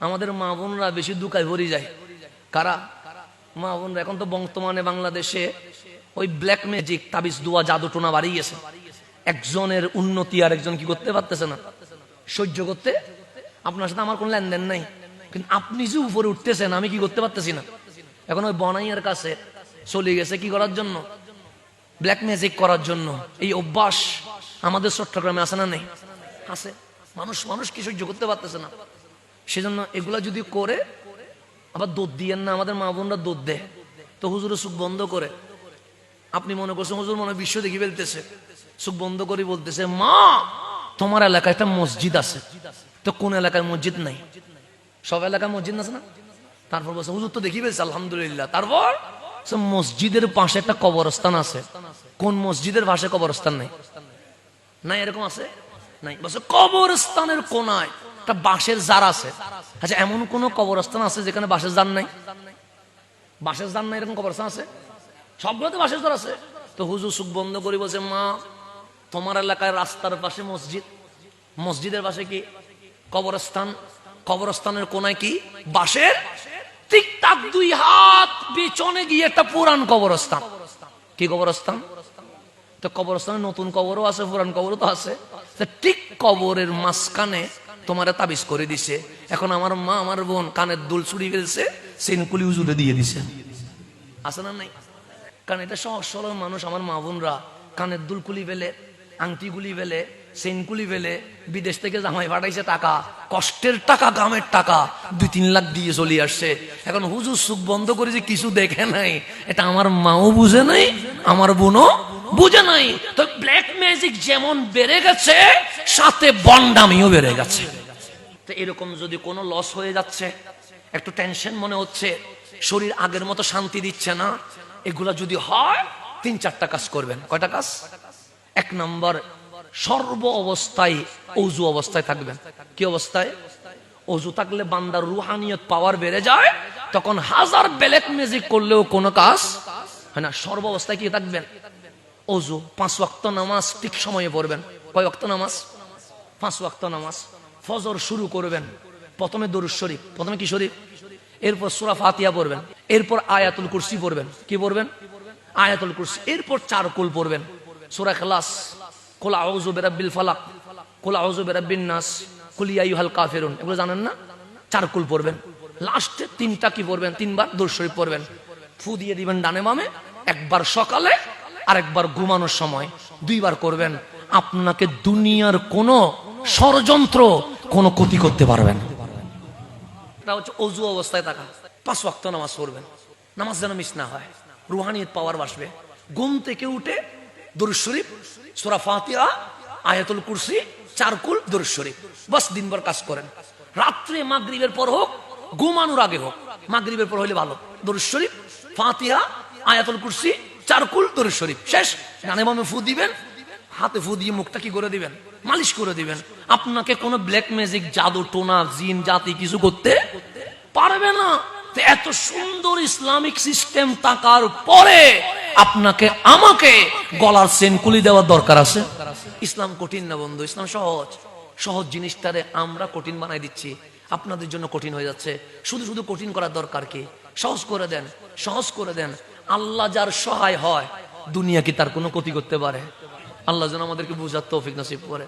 আমাদের মা বোনরা বেশি দুকায় ভরি যায়। কারা? মা বোনরা এখন তো বর্তমানে বাংলাদেশে ওই ব্ল্যাক ম্যাজিক তাবিজ দুয়া জাদু টোনা বাড়িয়ে গেছে। একজনের উন্নতি আর একজন কি করতে পারতেছে না। সহ্য করতে? আপনার সাথে আমার কোনো লেনদেন নাই। কিন্তু আপনি যে উপরে উঠতেছেন, আমি কি করতে পারতেছি না? এখন ওই বনাইয়ের কাছে চলে গেছে কি করার জন্য? ব্ল্যাক ম্যাজিক করার জন্য। এই অভ্যাস আমাদের চট্টগ্রামে আছে না নেই? আছে। মানুষ মানুষ কি সহ্য করতে পারতেছে না? সেজন্য এগুলা যদি করে, আবার দোদ দিয়েন না, আমাদের মা বোনরা দোদ দেয়। তো হুজুরে সুখ বন্ধ করে। আপনি মনে করছেন, হুজুর মনে বিশ্ব দেখি ফেলতেছে। সুখ বন্ধ করে বলতেছে, মা, তোমার এলাকায় একটা মসজিদ আছে। তো কোন এলাকায় মসজিদ নাই? সব এলাকায় মসজিদ আছে না? তারপর বলছে, হুজুর তো দেখি ফেলছে, আলহামদুলিল্লাহ। তারপর মসজিদের পাশে একটা কবরস্থান আছে। কোন মসজিদের পাশে কবরস্থান নাই? নাই এরকম আছে? নাই। বলছে, কবরস্থানের কোনায় একটা বাঁশের জার আছে। আচ্ছা এমন কোন কবরস্থান আছে যেখানে বাঁশের জার নাই? বাঁশের জার নাই এরকম কবরস্থান আছে? সবগুলোতে বাঁশের জার আছে। তো হুজুর সুখ বন্ধ করে বলছে, মা, তোমার এলাকায় রাস্তার পাশে মসজিদ। মসজিদের পাশে কি কবরস্থান? কবরস্থানের কোনায় কি বাঁশের? টিকটাক দুই হাত পিছনে গিয়ে একটা পুরান কবরস্থান। কি কবরস্থান? তো কবরস্থানে নতুন কবরও আছে, পুরান কবরও তো আছে। ঠিক কবরের মাঝখানে তোমার তাবিজ করে দিছে। এখন আমার মা, আমার বোন কানের দুল ছুড়ি ফেলছে সেনকুলি উজুরে দিয়ে দিছে। আছে না নাই? কারণ এটা সহজ সরল মানুষ, আমার মা বোনরা। কানের দুল কুলি ফেলে, আংটি গুলি ফেলে সেনকুলি ফেলে, বিদেশ থেকে জামাই পাঠাইছে টাকা, কষ্টের টাকা গামের টাকা, দুই তিন লাখ দিয়ে চলে আসছে। এখন হুজুর সুখ বন্ধ করে যে কিছু দেখে নাই, এটা আমার মাও বুঝে নাই, আমার বোনও বুঝে নাই। তো ব্ল্যাক ম্যাজিক যেমন বেড়ে গেছে, সাথে বন্ডামিও বেড়ে গেছে। তো এরকম যদি কোনো লস হয়ে যাচ্ছে, একটু টেনশন মনে হচ্ছে, শরীর আগের মতো শান্তি দিচ্ছে না, এগুলা যদি হয়, তিন চারটা কাজ করবেন। কয়টা কাজ? এক নম্বর, সর্ব অবস্থায়, অজু অবস্থায় থাকবেন। কি অবস্থায়? অজু থাকলে বান্দার রুহানিয়ত পাওয়ার বেড়ে যায়, তখন হাজার ব্ল্যাক ম্যাজিক করলেও কোনো কাজ হয় না। সর্ব অবস্থায় কি থাকবেন? অজু পাঁচ ওয়াক্ত নামাজ ঠিক সময়ে পড়বেন। কয় ওয়াক্ত নামাজ? পাঁচ ওয়াক্ত নামাজ। ফজর শুরু করবেন। প্রথমে দরুদ শরীফ, প্রথমে কি শরীফ? এরপর সুরা ফাতিয়া পড়বেন। এরপর আয়াতুল কুরসি পড়বেন। কি পড়বেন? আয়াতুল কুরসি। এরপর চার কুল পড়বেন। সুরা খালাস কোলা আউযু বিরাব্বিল ফালাক। কোলা আউযু বিরাব্বিন নাস। কুলিয়া ইউহাল কাফিরুন। এগুলো জানেন না? চার কুল পড়বেন। লাস্টে তিনটা কি পড়বেন? তিনবার দরুদ শরীফ পড়বেন। ফু দিয়ে দিবেন ডানে বামে। একবার সকালে আর একবার ঘুমানোর সময় দুইবার করবেন, আপনাকে দুনিয়ার কোন ষড়যন্ত্র, কোনো ক্ষতি করতে পারবেন এটা হচ্ছে অজু অবস্থায় থাকা। পাঁচ ওয়াক্ত নামাজ পড়বেন। নামাজ যেন মিস না হয়। রুহানিয়ত পাওয়ার বাসবে। ঘুম থেকে উঠে দরুদ শরীফ, সোরা ফাতিয়া আয়াতুল কুরসি, চারকুল দরুদ শরীফ। বাস দিনভর কাজ করেন। রাত্রে মাগরিবের পর হোক, ঘুমানোর আগে হোক, মাগরিবের পর হলে ভালো। দরুদ শরীফ, ফাতিহা, আয়াতুল কুরসি চারকুল দরুদ শরীফ। শেষ। ডানে বামে ফু দিবেন, হাতে ফু দিয়ে মুখটা কি করে দিবেন? মালিশ করে দিবেন। আপনাকে কোনো ব্ল্যাক ম্যাজিক জাদু, টোনা, জিন, জাতি কিছু করতে পারবে না। এত সুন্দর ইসলামিক সিস্টেম থাকার পরে আপনাকে, আমাকে গলার সেনকুলি দেওয়ার দরকার আছে? ইসলাম কঠিন না বন্ধু, ইসলাম সহজ। সহজ জিনিসটারে আমরা কঠিন বানাই দিচ্ছি। আপনাদের জন্য কঠিন হয়ে যাচ্ছে। শুধু শুধু কঠিন করার দরকার কি? সহজ করে দেন, সহজ করে দেন। আল্লাহ যার সহায় হয়, দুনিয়া কি তার কোনো ক্ষতি করতে পারে? আল্লাহ যেন আমাদেরকে বুঝার তৌফিক নসিব করে।